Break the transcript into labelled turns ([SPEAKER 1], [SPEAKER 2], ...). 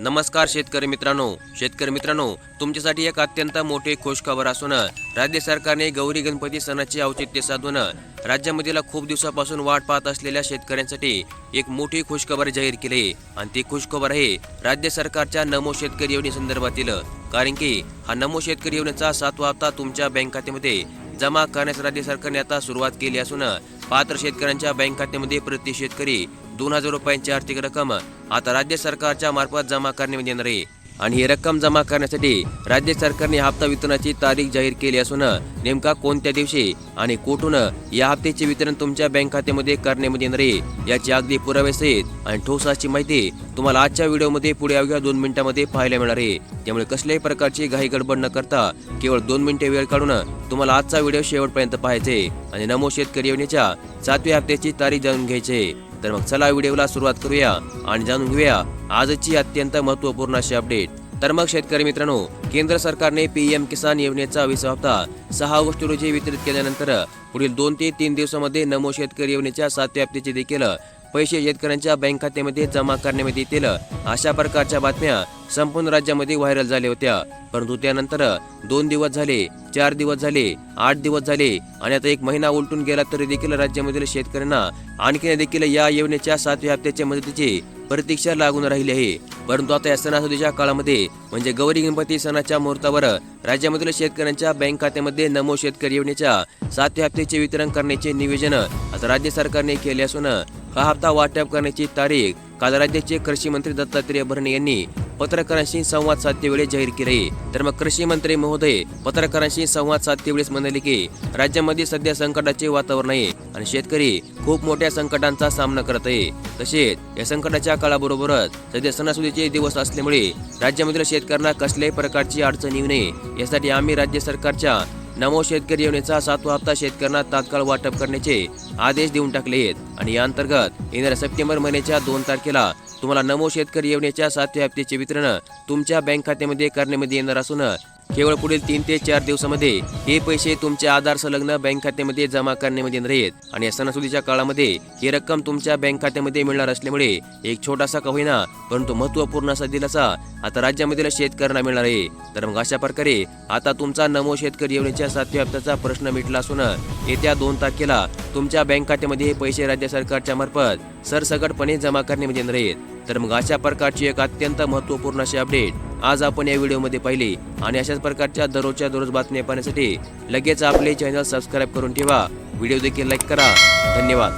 [SPEAKER 1] नमस्कार शेतकरी मित्रांनो. शेतकरी मित्रांनो तुमच्यासाठी एक अत्यंत मोठी खुश खबर असून राज्य सरकारने गौरी गणपती सणाचे औचित्य साधून राज्यामधील खूप दिवसापासून वाट पाहत असलेल्या शेतकऱ्यांसाठी एक मोठी खुशखबर जाहीर केली. आणि ती खुशखबर आहे राज्य सरकारच्या नमो शेतकरी योजनेसंदर्भातील कारण की हा नमो शेतकरी योजनेचा सातवा हप्ता तुमच्या बँक खात्यामध्ये जमा करण्यास राज्य सरकारने आता सुरुवात केली असून पात्र शेतकऱ्यांच्या बँक खात्यामध्ये प्रति शेतकरी दोन हजार रुपयांची आर्थिक रक्कम आता राज्य सरकारच्या मार्फत जमा करण्यात येणार आहे आणि ही रक्कम जमा करण्यासाठी राज्य सरकारने हप्ता वितरणाची तारीख जाहीर केली असून नेमका कोणत्या दिवशी आणि कुठून या हप्त्याचे वितरण तुमच्या बँक खात्यामध्ये करण्यात येणार आहे याची अगदी पुराव्यासहित आणि ठोस अशी माहिती तुम्हाला आजच्या व्हिडिओमध्ये पुढे अवघ्या दोन मिनिटांमध्ये पाहायला मिळणार आहे. त्यामुळे कसल्याही प्रकारची घाई गडबड न करता केवळ दोन मिनिटे वेळ काढून तुम्हाला आजचा व्हिडिओ शेवटपर्यंत पाहायचे आणि नमो शेतकरी योजनेच्या सातव्या हप्त्याची तारीख जाणून घ्यायची तर मग चला व्हिडिओला सुरुवात करूया आणि जाणून घेऊया आजची अत्यंत महत्त्वपूर्ण अशी अपडेट तर मग शेतकरी मित्रांनो केंद्र सरकारने पीएम किसान योजनेचा विसा हप्ता सहा ऑगस्ट रोजी वितरित केल्यानंतर पुढील दोन ते तीन दिवसामध्ये नमो शेतकरी योजनेच्या सात व्याप्तीचे देखील पैसे शेतकऱ्यांच्या बँक खात्यामध्ये जमा करण्यात येतील. अशा प्रकारच्या बातम्या संपूर्ण राज्यामध्ये व्हायरल झाल्या होत्या. परंतु त्यानंतर दोन दिवस झाले चार दिवस झाले आठ दिवस झाले आणि आता एक महिना उलटून गेला तरी देखील राज्यामधील शेतकऱ्यांना आणखी देखील या योजनेच्या सातव्या हप्त्याच्या मदतीची प्रतीक्षा लागून राहिली आहे. परंतु आता या सणासुदीच्या काळामध्ये म्हणजे गौरी गणपती सणाच्या मुहूर्तावर राज्यामधील शेतकऱ्यांच्या बँक खात्यामध्ये नमो शेतकरी योजनेच्या सातव्या हप्त्याचे वितरण करण्याचे नियोजन आता राज्य सरकारने केले असून हा हप्ता वाटप करण्याची तारीख काल राज्याचे कृषी मंत्री दत्तात्रय भरणे यांनी पत्रकारांशी संवाद साधतेवेळी जाहीर केले. तर मग कृषी मंत्री महोदय पत्रकारांशी संवाद साधतेवेळीच म्हणाले की राज्यामध्ये सध्या संकटाचे वातावरण आहे आणि शेतकरी खूप मोठ्या संकटांचा सामना करत आहे. तसेच या संकटाच्या काळाबरोबरच सध्या सणासुदीचे दिवस असल्यामुळे राज्यामधील शेतकऱ्यांना कसल्याही प्रकारची अडचण येऊ नये. यासाठी आम्ही राज्य सरकारच्या नमो शेतकरी योजनेचा सातवा हप्ता शेतकऱ्यांना तात्काळ वाटप करण्याचे आदेश देऊन टाकले आहेत. आणि या अंतर्गत येणाऱ्या सप्टेंबर महिन्याच्या दोन तारखेला तुम्हाला नमो शेतकरी योजनेच्या सातव्या हप्त्याचे वितरण तुमच्या बँक खात्यामध्ये करण्यामध्ये येणार असून केवळ पुढील तीन ते चार दिवसामध्ये हे पैसे तुमच्या आधार संलग्न बँक खात्यामध्ये जमा करण्यामध्ये येणार आहेत. आणि सणासुदीच्या काळामध्ये ही रक्कम तुमच्या बँक खात्यामध्ये मिळणार असल्यामुळे एक छोटासा का होईना परंतु महत्त्वपूर्ण असा दिलासा आता राज्यामधील शेतकऱ्यांना मिळणार आहे. तर मग अशा प्रकारे आता तुमचा नमो शेतकरी योजनेच्या सातव्या हप्त्याचा प्रश्न मिटला असून येत्या दोन तारखेला तुमच्या बँक खात्यामध्ये हे पैसे राज्य सरकारच्या मार्फत सरसकटपणे जमा करण्यामध्ये येणार आहेत. तर मग अशा प्रकारची एक अत्यंत महत्त्वपूर्ण अशी अपडेट आज आपण या व्हिडिओमध्ये पाहिले आणि अशाच प्रकारच्या दररोजच्या दररोज बातम्या पाहण्यासाठी लगेच आपले चॅनल सबस्क्राईब करून ठेवा. व्हिडिओ देखील लाईक करा. धन्यवाद.